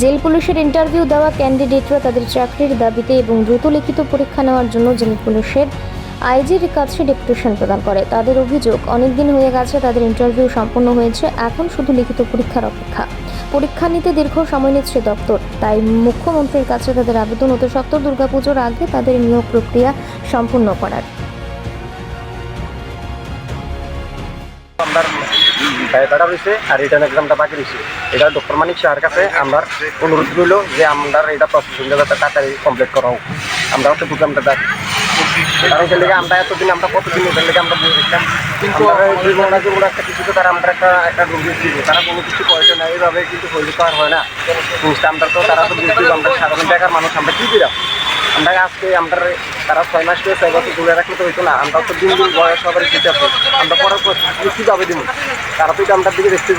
Jail পুলিশের interview দেওয়া ক্যান্ডিডেটরা তাদের চাকরির দাবিতে এবং দ্রুত লিখিত পরীক্ষা নেওয়ার জন্য জেল পুলিশের আইজির কাছে ডেপুটেশন প্রদান করে। তাদের অভিযোগ অনেক দিন হয়ে গেছে তাদের ইন্টারভিউ সম্পন্ন হয়েছে, এখন শুধু লিখিত পরীক্ষার অপেক্ষা। পরীক্ষা নিতে দীর্ঘ সময় নিচ্ছে দপ্তর, তাই মুখ্যমন্ত্রীর কাছে তাদের আবেদন অতি সত্তর দুর্গাপুজোর আগে তাদের নিয়োগ প্রক্রিয়া সম্পূর্ণ করার। ব্যয়টা রয়েছে আর রিটার্ন এক্সামটা বাকি রয়েছে। এটা ডক্টর মানিক শাহের কাছে আমরা অনুরোধ রইল যে আমরা এটা প্রসেসিং যাতে তাড়াতাড়ি কমপ্লিট করা হোক। আমরা হচ্ছে প্রোগ্রামটা দেখ কারণ এখান থেকে আমরা এতদিন আমরা কতদিন এখান থেকে আমরা বসে থাকতাম কিন্তু দুই ঘণ্টা যে একটা কিছুতে তারা আমরা একটা একটা রুগী দিব তারা কোনো কিছু পয়সা না। এইভাবে কিন্তু হইলে তো আর হয় না। আমরা তো তারা তো বুঝতে আমরা সাধারণ বেকার মানুষ আমরা কি দিলাম? আমরা আজকে, আমরা তারা ছয় মাস করে ছয় বছর দূরে রাখলে তো হইতো না, আমরা তো দিন দিন বয়স সবার দিতে আছে আমরা পরের কীভাবে দিব তারা তো এটা আমরা দিকে দেখতে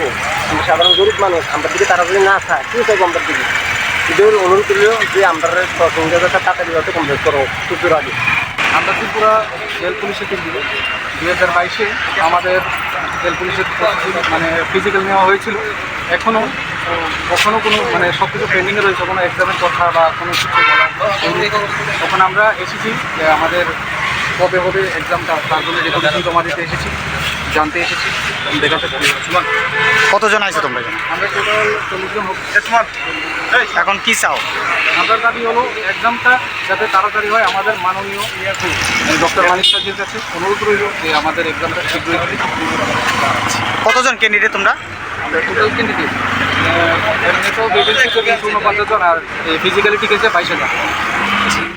আমরা সাধারণ গরিব মানুষ আমরা দিকে তারা যদি না থাকে কি চাইব আমরা দিকে? এদের অনুরোধ করলেও যে আমরা সঙ্গে তাড়াতাড়ি হয়তো কমপ্লিট করো পুজোর আগে। আমরা ত্রিপুরা জেল পুলিশের টিম থেকে দুই হাজার বাইশে আমাদের জেল পুলিশের মানে ফিজিক্যাল নেওয়া হয়েছিল। এখনও কখনও কোনো মানে সব কিছু পেন্ডিংয়ে রয়েছে কোনো এক্সামের কথা বা কোনো কিছু বলা। তখন আমরা এসেছি যে আমাদের কবে হবে এক্সামটা তার জন্য রেগুলেশন জমা দিতে এসেছি জানতে এসেছি। দেখাতে কতজন আছে তোমরা এখানে? আমরা টোটাল চল্লিশ জন হোক এখন কি চাও? আমরা দাবি হলো এক্সামটা যাতে তাড়াতাড়ি হয় আমাদের মাননীয় ডক্টর মানিক সাহেবের কাছে অনুরোধ রইল যে আমাদের এক্সামটা শীঘ্রই কতজন ক্যান্ডিডেট তোমরা? আমরা টোটাল ক্যান্ডিডেট বেজেছে চব্বিশ উনপঞ্চাশ জন আর ফিজিক্যালি টিকেছে বাইশ হাজার